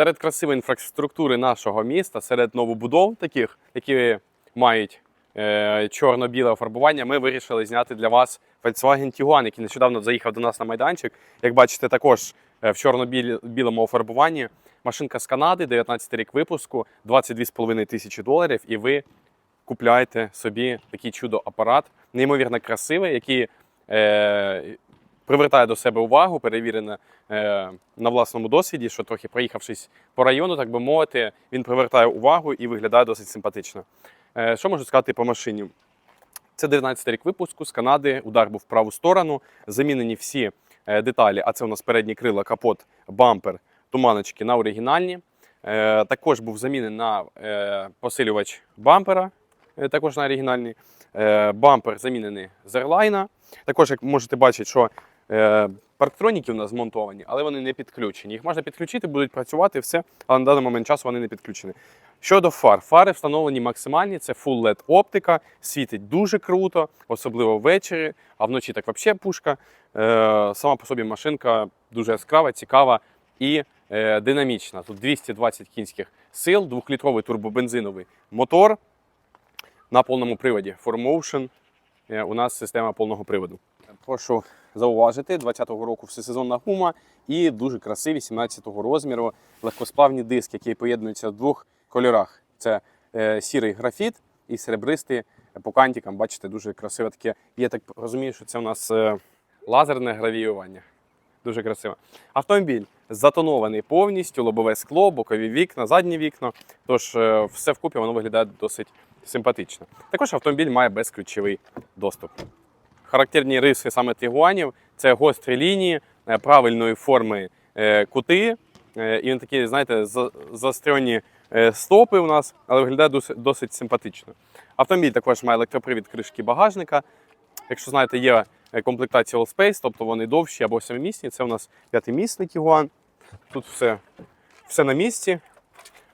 Серед красивої інфраструктури нашого міста, серед новобудов, таких, які мають е, чорно-біле фарбування, ми вирішили зняти для вас Volkswagen Tiguan, який нещодавно заїхав до нас на майданчик. Як бачите, також е, в чорно-білому фарбуванні. Машинка з Канади, 19 рік випуску, 22,5 тисячі доларів, і ви купляєте собі такий чудо-апарат, неймовірно красивий, який е, привертає до себе увагу, перевірене е, на власному досвіді, що трохи проїхавшись по району, так би мовити, він привертає увагу і виглядає досить симпатично. Е, що можу сказати по машині? Це 19 рік випуску з Канади. Удар був в праву сторону. Замінені всі е, деталі. А це у нас передні крила, капот, бампер, туманочки на оригінальні. Е, також був замінений на е, посилювач бампера, е, також на оригінальний. Е, бампер замінений з Airline. Також, як можете бачити, що парктроніки у нас змонтовані, але вони не підключені. Їх можна підключити, будуть працювати все, але на даний момент часу вони не підключені. Щодо фар, фари встановлені максимальні, це Full LED оптика, світить дуже круто, особливо ввечері, а вночі так взагалі пушка. Е, сама по собі машинка дуже яскрава, цікава і е, динамічна. Тут 220 кінських сил, 2-літровий турбобензиновий мотор на повному приводі. 4Motion е, у нас система повного приводу. Прошу зауважити, 20-го року всесезонна гума і дуже красиві 17-го розміру легкосплавні диски, які поєднуються в двох кольорах. Це е, сірий графіт і серебристий по кантикам. Бачите, дуже красиве таке. Я так розумію, що це у нас е, лазерне гравіювання. Дуже красиво. Автомобіль затонований повністю, лобове скло, бокові вікна, задні вікна. Тож е, все вкупі воно виглядає досить симпатично. Також автомобіль має безключовий доступ. Характерні риси саме тігуанів це гострі лінії, е, правильної форми е, кути. е, І він такі, знаєте, за- заострені стопи у нас, але виглядає досить, симпатично. Автомобіль також має електропривід кришки багажника. Якщо знаєте, є комплектація All Space, тобто вони довші або семимісні. Це у нас п'ятимісний Tiguan. Тут все, все на місці.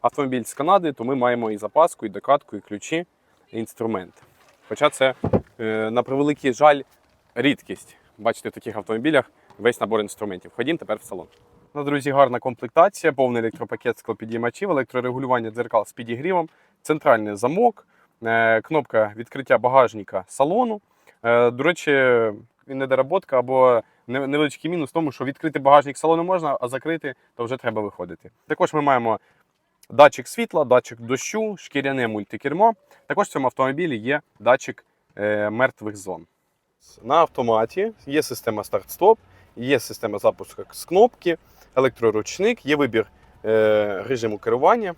Автомобіль з Канади, то ми маємо і запаску, і докатку, і ключі, і інструменти. Хоча це, е, на превеликий жаль, рідкість. Бачите, в таких автомобілях весь набор інструментів. Ходім тепер в салон. Ну, друзі, гарна комплектація, повний електропакет склопідіймачів, електрорегулювання дзеркал з підігрівом, центральний замок, е, кнопка відкриття багажника салону. Е, До речі, недоработка або невеличкий мінус в тому, що відкрити багажник салону можна, а закрити то вже треба виходити. Також ми маємо датчик світла, датчик дощу, шкіряне мультикермо. Також в цьому автомобілі є датчик е, мертвих зон. На автоматі є система старт-стоп, є система запуску з кнопки, електроручник, є вибір е, режиму керування.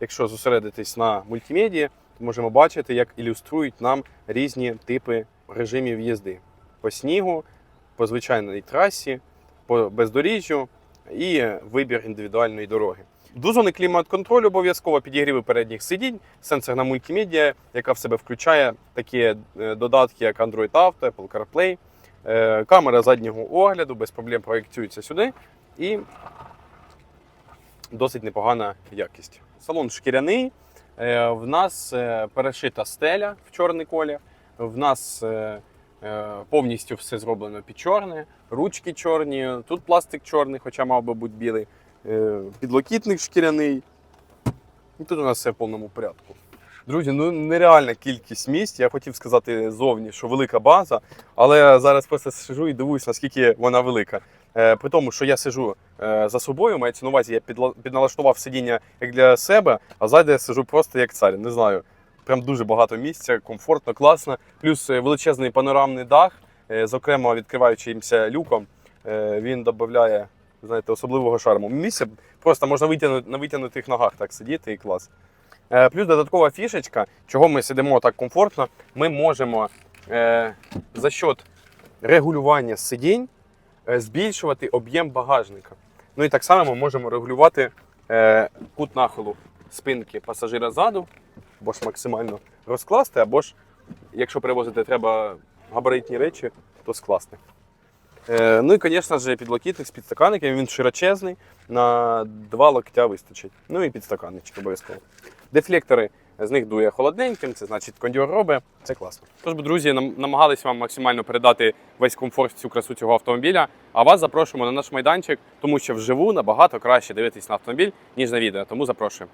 Якщо зосередитись на мультимедії, то можемо бачити, як ілюструють нам різні типи режимів їзди по снігу, по звичайній трасі, по бездоріжжю і вибір індивідуальної дороги. Дозони клімат-контролю обов'язково підігріви передніх сидінь, сенсорна мультимедіа, яка в себе включає такі е, додатки, як Android Auto, Apple CarPlay, Е, камера заднього огляду без проблем проєктується сюди і досить непогана якість. Салон шкіряний. Е, В нас перешита стеля в чорний колір. В нас повністю все зроблено під чорне, ручки чорні, тут пластик чорний, хоча мав би бути білий, підлокітник шкіряний. І тут у нас все в повному порядку. Друзі, ну нереальна кількість місць. Я хотів сказати зовні, що велика база, але зараз просто сижу і дивуюсь, наскільки вона велика. Е, при тому, що я сижу е, за собою, мається на увазі, я підналаштував сидіння як для себе, а ззаді я сижу просто як цар. Не знаю. Прям дуже багато місця, комфортно, класно. Плюс е, величезний панорамний дах, е, зокрема відкриваючимся люком, е, він додає, знаєте, особливого шарму. Місце просто можна витягнути на витягнутих ногах так сидіти і клас. Е, Плюс додаткова фішечка, чого ми сидимо так комфортно, ми можемо е, за счет регулювання сидінь е, збільшувати об'єм багажника. Ну і так само ми можемо регулювати е, кут нахилу спинки пасажира ззаду, або ж максимально розкласти, або ж, якщо перевозити треба габаритні речі, то скласти. Е, ну і, звісно ж, підлокітник з підстаканниками, він широчезний, на два локтя вистачить. Ну і підстаканнички обов'язково. Дефлектори з них дує холодненьким, це значить кондьор робить. Це класно. Тож, друзі, нам намагались вам максимально передати весь комфорт, всю красу цього автомобіля. А вас запрошуємо на наш майданчик, тому що вживу набагато краще дивитись на автомобіль, ніж на відео. Тому запрошуємо.